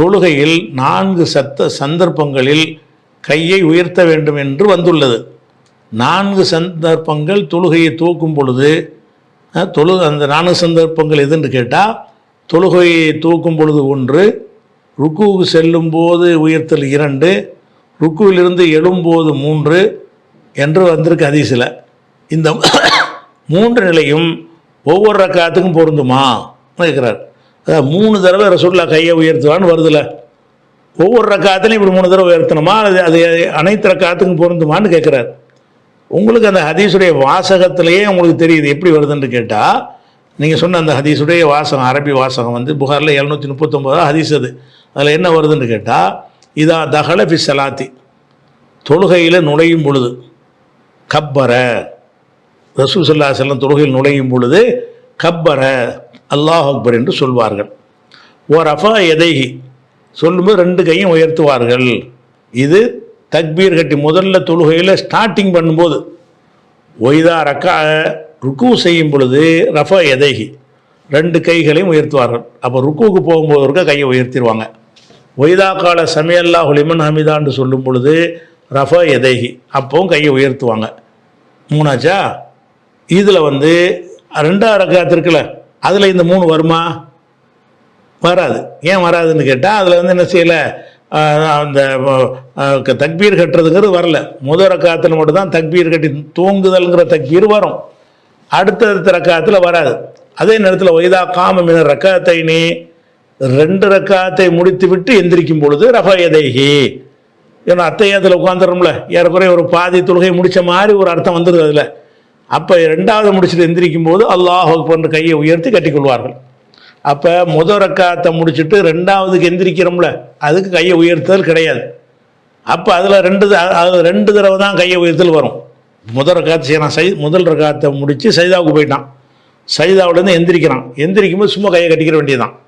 தொழுகையில் நான்கு சத்த சந்தர்ப்பங்களில் கையை உயர்த்த வேண்டும் என்று வந்துள்ளது. நான்கு சந்தர்ப்பங்கள் தொழுகையை தூக்கும் பொழுது தொழு அந்த நான்கு சந்தர்ப்பங்கள் எதுன்னு கேட்டால் தொழுகையை தூக்கும் பொழுது ஒன்று ருக்குவுக்கு செல்லும் போது உயர்த்தல் இரண்டு ருக்குவிலிருந்து எழும்போது மூன்று என்று வந்திருக்கு அதிசில இந்த மூன்று நிலையும் ஒவ்வொரு ரக்காத்துக்கும் பொருந்துமா? கேட்குறார் மூணு தடவை ரசூல்லா கையை உயர்த்துவான்னு வருதுல. ஒவ்வொரு ரக்காத்துலையும் இப்படி மூணு தடவை உயர்த்தணுமா? அது அது அனைத்து ரக்காத்துக்கும் பொருந்துமான்னு கேட்குறார் உங்களுக்கு அந்த ஹதீஸுடைய வாசகத்திலேயே உங்களுக்கு தெரியுது எப்படி வருதுன்னு கேட்டால் நீங்கள் சொன்ன அந்த ஹதீஸுடைய வாசகம் அரபி வாசகம் வந்து புகாரில் எழுநூற்றி முப்பத்தொம்போதா ஹதீஸ் அது. அதில் என்ன வருதுன்னு கேட்டால் இதா தகல ஃபி சலாத்தி தொழுகையில் நுழையும் பொழுது கப்பர. ரசூசல்லா செல்லம் தொழுகையில் நுழையும் பொழுது கப்பரை. அல்லாஹ் அக்பர் என்று சொல்வார்கள். ஓர் அஃபா எதைகி சொல்லும்போது ரெண்டு கையும் உயர்த்துவார்கள். இது தக்பீர் கட்டி முதல்ல தொழுகையில் ஸ்டார்டிங் பண்ணும்போது ஒய்தா ரக்கா ருக்கு செய்யும் பொழுது ரஃபா எதைகி ரெண்டு கைகளையும் உயர்த்துவார்கள். அப்போ ருக்குவுக்கு போகும்போது இருக்க கையை உயர்த்திடுவாங்க ஒய்தா கால சமையல்லா ஹுலிமன் ஹமிதான்னு சொல்லும் பொழுது ரஃபா எதைகி அப்போவும் கையை உயர்த்துவாங்க. மூணாச்சா? இதில் வந்து ரெண்டாவது ரக்காத்திருக்குல்ல அதில் இந்த மூணு வருமா? வராது. ஏன் வராதுன்னு கேட்டால் அதில் வந்து என்ன செய்யலை? அந்த தக்பீர் கட்டுறதுங்கிறது வரல. முதல் ரக்காத்தில் மட்டும்தான் தக்பீர் கட்டி தூங்குதல்ங்கிற தக்பீர் வரும். அடுத்தடுத்த ரக்காத்தில் வராது. அதே நேரத்தில் ஒய்தா காம மின நீ ரெண்டு ரக்காத்தை முடித்து விட்டு எந்திரிக்கும் பொழுது ரஃபயதேகி ஏன்னா அத்தையத்தில் உட்காந்துரும்ல ஏறக்குறைய ஒரு பாதி தொழுகை முடித்த மாதிரி ஒரு அர்த்தம் வந்துடுது அதில். அப்போ ரெண்டாவது முடிச்சுட்டு எந்திரிக்கும் போது அல்லாஹ் போன்ற கையை உயர்த்தி கட்டிக்கொள்வார்கள். அப்போ முதல் ரக்காத்தை முடிச்சுட்டு ரெண்டாவதுக்கு எந்திரிக்கிறோம்ல அதுக்கு கையை உயர்த்துதல் கிடையாது. அப்போ அதில் ரெண்டு த- அது ரெண்டு தடவை தான் கையை உயர்த்தல் வரும். முதல் ரக்காத்து செய்யலாம் சை முதல் ரக்காத்தை முடித்து சைதாவுக்கு போயிட்டான். சைதாவிலேருந்து எந்திரிக்கிறான். எந்திரிக்கும் போது சும்மா கையை கட்டிக்கிற வேண்டியதுதான்.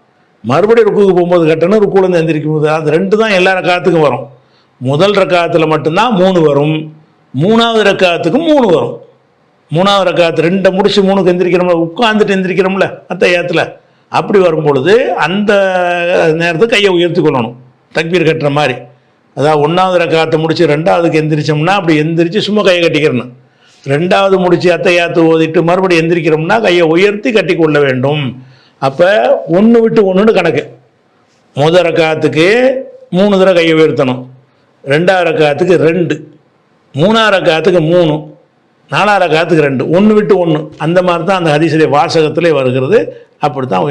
மறுபடியும் ருக்குக்கு போகும்போது கட்டணும் ருக்குலேருந்து எந்திரிக்கும் போது அது ரெண்டு தான் எல்லா ரக்காத்துக்கும் வரும். முதல் ரக்காத்தில் மட்டும்தான் மூணு வரும். மூணாவது ரக்காத்துக்கும் மூணு வரும். மூணாவது ரக்காத்து ரெண்டை முடிச்சு மூணுக்கு எந்திரிக்கிறோம்ல உட்காந்துட்டு எந்திரிக்கிறோம்ல அத்தையாத்தில் அப்படி வரும்பொழுது அந்த நேரத்துக்கு கையை உயர்த்தி கொள்ளணும். தக்பீர் கட்டுற மாதிரி. அதாவது ஒன்றாவது ரக்காத்தை முடிச்சு ரெண்டாவதுக்கு எந்திரிச்சோம்னா அப்படி எந்திரிச்சு சும்மா கையை கட்டிக்கிறணும். ரெண்டாவது முடிச்சு அத்தையாத்து ஓதிட்டு மறுபடியும் எந்திரிக்கிறோம்னா கையை உயர்த்தி கட்டி கொள்ள வேண்டும். அப்போ ஒன்று விட்டு ஒன்றுன்னு கணக்கு. முதல் ரக்காத்துக்கு மூணு தடவை கையை உயர்த்தணும். ரெண்டாவது ரக்காத்துக்கு ரெண்டு. மூணாவது ரக்காத்துக்கு மூணு. நாலாவது ரக்காத்துக்கு ரெண்டு. ஒன்று விட்டு ஒன்று அந்த மாதிரி தான் அந்த ஹதீஸுடைய வாசகத்திலே வருகிறது. அப்படி தான்